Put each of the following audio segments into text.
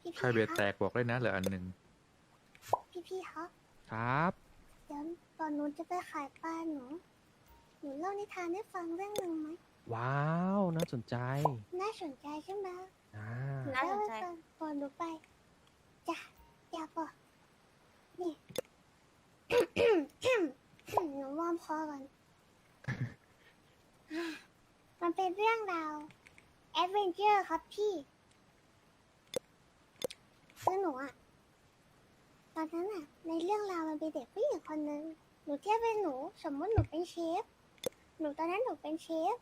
พี่ใครเบรแตกบอกเลยนะเหลืออันหนึ่งพี่พี่ครับครับ เดี๋ยวตอนหนูจะไปขายปลาหนู หนูเล่านิทานให้ฟังเรื่องหนึ่งไหมว้าว น่าสนใจน่าสนใจใช่ไหมอ่าหนูน่าสนเล่าใจให้ฟังก่อนหนูไปจ้ะอย่าบอกนี่ หนูวอร์มคอก่อนอ่ามันเป็นเรื่องราวแอดเวนเจอร์ครับพี่ คือหนูอะตอนนั้นอะในเรื่องราวมันเป็นเด็กผู้หญิงคนหนึ่งหนูเทียบเป็นหนูสมมติหนูเป็นเชฟ หนูตอนนั้นหนูเป็นเชฟ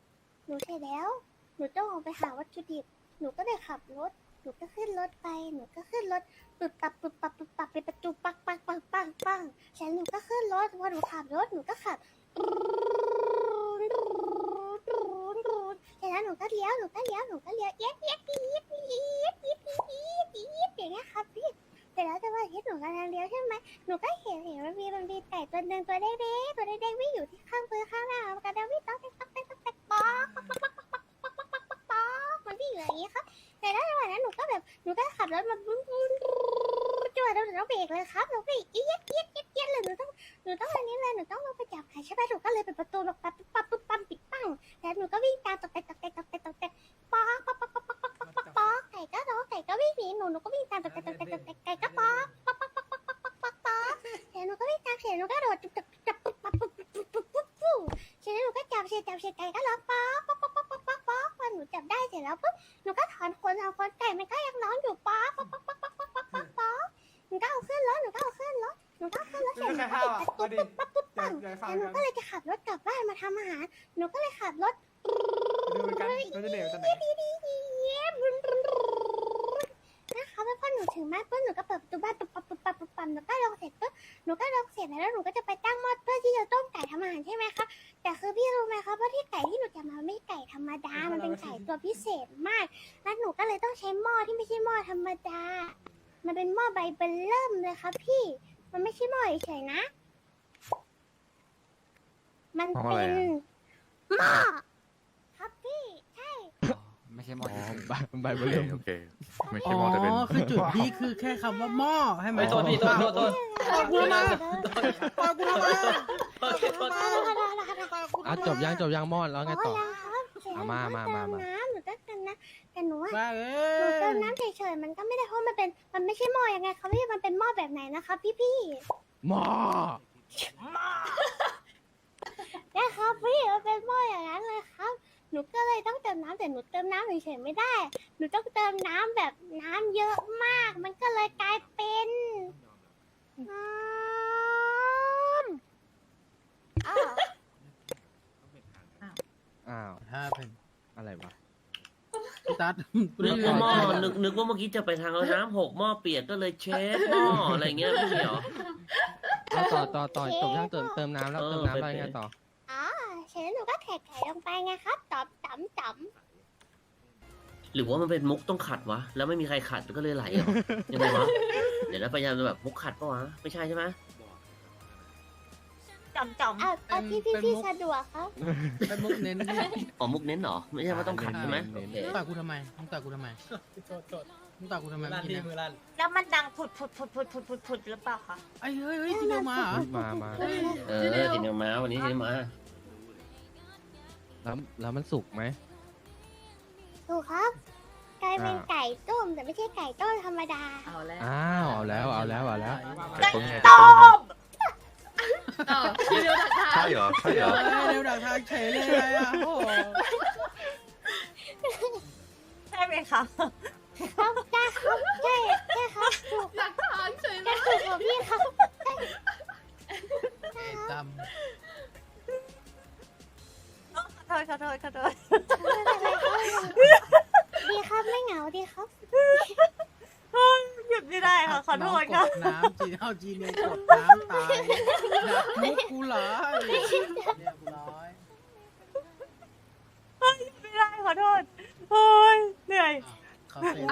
หนูเสร็จแล้ว หนูต้องออกไปหาวัตถุดิบ หนูก็เลยขับรถ หนูก็ขึ้นรถไป หนูก็ขึ้นรถปึบปับปึบปับปึบปับไปประตูปักปักปักปักปังเสร็จหนูก็ขึ้นรถพอหนูขับรถหนูก็ขับเสร็จแล้วหนูก็เลี้ยวหนูก็เลี้ยวหนูก็เลี้ยวเอี๊ยดเยดอี๊ดอี๊ดอี๊ดอี๊ดอี๊ด อี๊ดอย่างเงี้ยครับพี่เสร็จแล้วจังหวะที่หนูกำลังเลี้ยวใช่ไหมหนูก็เห็นเห็นมันมีมันมีไก่ตัวหนึ่งตัวเด็กๆตัวเด็กๆวิ่งอยู่ที่ข้างพื้นข้างหน้ามันกระเดาวิ่งต๊อกแต๊กต๊อกแต๊กต๊อกแต๊กป๊อกป๊อกป๊อกป๊อกป๊อกป๊อกป๊อกป๊อกป๊อกป๊อกมันวิ่งอยู่อย่างนี้ครับแต่แล้วจังหวะนั้นหนูก็แบบหนูก็ขับรถมาบึ้นบึ้นจังหวะนั้นหนูต้องเบรกเลยครับหนูเบรกเอี๊ยดเอี๊ยดเอี๊ยดเอี๊ยดเลยหนูต้องหนูต้องอันนี้เลยหนูต้องลงไปจับไก่ใช่ไหมหนูก็เลยเปิดประตูลงไปั๊บปั๊บปั๊บปั๊บปิดปั้งแล้วหนูก็วิ่งตามตอกแต๊กตอกแต๊กตอกแต๊กตอกแต๊กป๊อกป๊อก หนูก็วิ่งตามตอกต๊กตอกต๊กตอกแต๊กไก่ก็ป๊อกป๊อกป๊อกป๊อกป๊อกป๊อกป๊อกป๊อกเสร็จหนูก็วิ่งตามเสร็จหนูก็โดดจับจับจับปุ๊บปั๊บปุ๊บปุ๊บปุ๊บปุ๊บปุ๊บเสร็จแล้วหนูก็จับเสร็จจับเสร็จไก่ก็ร้องป๊อกป๊อกป๊อกป๊อกป๊อกป๊อกป๊อกพอหนูจับได้เสร็จแล้วปุ๊บหนูก็ถอนขนถอนขนไก่มันก็ยังร้องอยู่ป๊อกป๊อกป๊อกป๊อกป๊อกป๊อกป๊อกป๊อกป๊อกหนูก็เอาขึ้นรถหนูก็เอาขึ้นรถหนูก็เอาขึ้นรถเสร็จหนูก็ปิดประตูปุ๊บปั๊บปุ๊บปังอยากฟังแล้วหนูกันก็เลยจะขับรถกลับบ้านมาทำอาหารหนูก็เลยขับรถดูกันเราจะเหนื่อยตอนไหน นะคะแล้วพอหนูถึงบ้านปุ๊บหนูก็เปิดประตูบ้านปุ๊บปั๊บปุ๊บปั๊บปุ๊บปั๊บหนูก็ลงเสร็จปุ๊บหนูก็ลงเสร็จแล้วหนูก็จะไปตั้งหม้อเพื่อที่จะต้มไก่ทำอาหารใช่ไหมคะแต่คือพี่รู้ไหมคะว่าที่ไก่ที่หนูจะมาไม่ใช่ไก่ธรรมดา มันเป็นไก่ตัวพิเศษมาก แล้วหนูก็เลยต้องใช้หม้อที่ไม่ใช่หม้อธรรมดา มันเป็นหม้อใบเบลเริ่มเลยครับพี่ มันไม่ใช่หม้อเฉยๆนะ มันหม้ออะไรเป็นอะหม้อครับพี่ ใช่ ไม่ใช่หมอ๋ดอใบใบโอเบอร์เคเริ่มโอเค ไม่อ๋ใช่หมอแต่เป็นอคือจุดนี้คือแค่คำว่าหม้อให้มันไม่โทษพี่โทษโทษโทษปากกูทำไมปากกูทำไมโทษโทษอะจบยังจบยังมอดแล้วไงต่อยังครับเสร็จแล้วอะมามามามา หนูก็เติน้ำหนูก็เติมน้ำแต่หนูอะบ้าเอ้หนูเติยมน้ำเฉยๆมันก็ไม่ได้เพราะมันเป็นมันไม่ใช่หม้อยังไงครับพี่มันเป็นหม้อแบบไหนนะคะพี่พี่หมอๆนะครับพี่มันเป็นหม้ออย่างนั้นเลยครับ หนูก็เลยต้องเติมน้ำแต่หนูเติมน้ำเฉยๆไม่ได้ หนูต้องเติมน้ำแบบน้ำเยอะมาก มันก็เลยกลายเป็นน้ำอ้าวอ้าวถ้าเป็นอะไรวะ พี่ตัดนึกว่าหม้อนึกนึกว่าเมื่อกี้จะไปทางเอาน้ำหกหม้อเปียกก็เลยเชฟหม้ออะไรเงี้ยไม่ใช่เหรอ เอาต่อต่อต่อจบยังเติมเติมน้ำแล้วเออเติมน้ำแล้วไปยังไงไปต่ออ๋อ เสร็จแล้วหนูก็แขกไก่ลงไปไงครับตอบตำตำหรือว่ามันเป็นมุกต้องขัดวะ แล้วไม่มีใครขัดก็เลยไหลเหรอ ยังไงวะ เดี๋ยวเราพยายามจะแบบมุกขัดปะวะ ไม่ใช่ใช่ไหมจอมจอมเอาเอาที่พี่พี่สะดวกครับเป็นมุกเน้นพี่อ๋อมุกเน้นเหรอ ไม่ใช่ว่าต้องขัดใช่ไหมโอเคมึงต่อยกูทำไมมึงต่อยกูทำไมมึงต่อยกูทำไมเมื่อกี้นะแล้วมันดังผุดผุดผุดผุดผุดผุดผุดหรือเปล่าคะไอ้เฮ้ยเฮ้ยทีเดียวมาเหรอมามา เออทีนี้มาวันนี้ทีนี้มา แล้วแล้วมันสุกไหม ถูกครับ กลายเป็นอ่า ไก่ต้มแต่ไม่ใช่ไก่ต้มธรรมดา เอาแล้วอ้าวเอาแล้วเอาแล้วเอาแล้วไก่ต้มไงต้มใช่เหรอใช่เหรอเฮ้ยเร็วดักทางเฉยเลยอะโอ้โหใช่ไหมคะครับได้ครับใช่ใช่ครับถูกหลักฐานเฉยเลจะยถูกกว่าพี่ครับเอ็ดด ษขอโทษขอโทษดีครับไม่เหงาดีครับหยุดไม่ได้ำค่ะขอโทษน้ค่ะงกดน้ำจีเอาจีเนียกดน้ำตายดักมุกกูเหรอเรียบร้อยไม่ได้ขอโทษโอ้ยเหนื่อยเข้าเส้น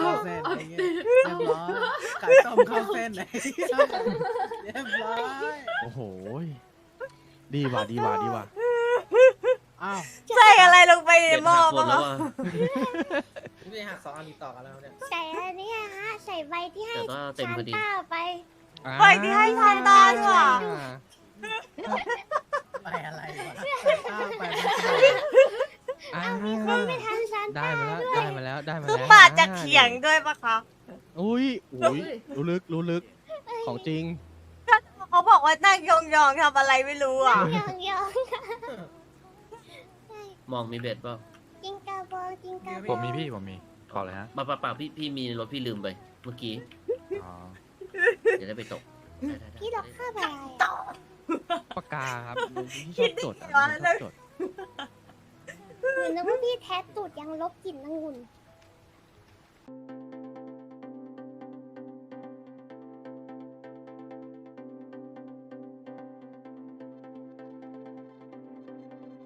เข้าเส้นอะไรเงี้ยเรียบร้อยไก่ต้มเข้าเส้นเลยเรียบร้อยโอ้โหดีว่ะดีว่ะดีว่ะเอาอ้าวใส่อะไรลงไปในเด็ดหม้อหักหมปะดแล้วคะอะนี่หักสองอันนี้ต่อกันแล้วเนี่ยใส่อันนี้อะฮะใส่ใบที่ให้แต่ก็เต็มชานพอดี ต้าไป ปล่อยที่ให้ทานตาด้วยว่ะไปอะไรวะอ้าวไปไม่ได้อ่าคนไม่ทันชานได้ต้ามาแล้ว ด้วยได้มาแล้ว ได้มาคือแล้วปาดจากเขียงด้วยปะคะอุ้ยอุ้ยรู้ลึก รู้ลึก ของจริง เขาบอกว่านั่งยองๆทำอะไรไม่รู้อะ ยองยอง มองมีเบ็ดเปล่ากินกระบองกินกระบองผมมีพี่ผมมีขอเลยฮะปะปะปะพี่พี่มีในรถพี่ลืมไป เมื่อกี้อ๋อเดี๋ยวได้ไปตกได้ได้ได้พี่ดอกข้าวอะไรอะปากกาครับชอบจดอะชอบจดเหมือนนึกว่าพี่แท้ตูดยังลบกลิ่นองุ่น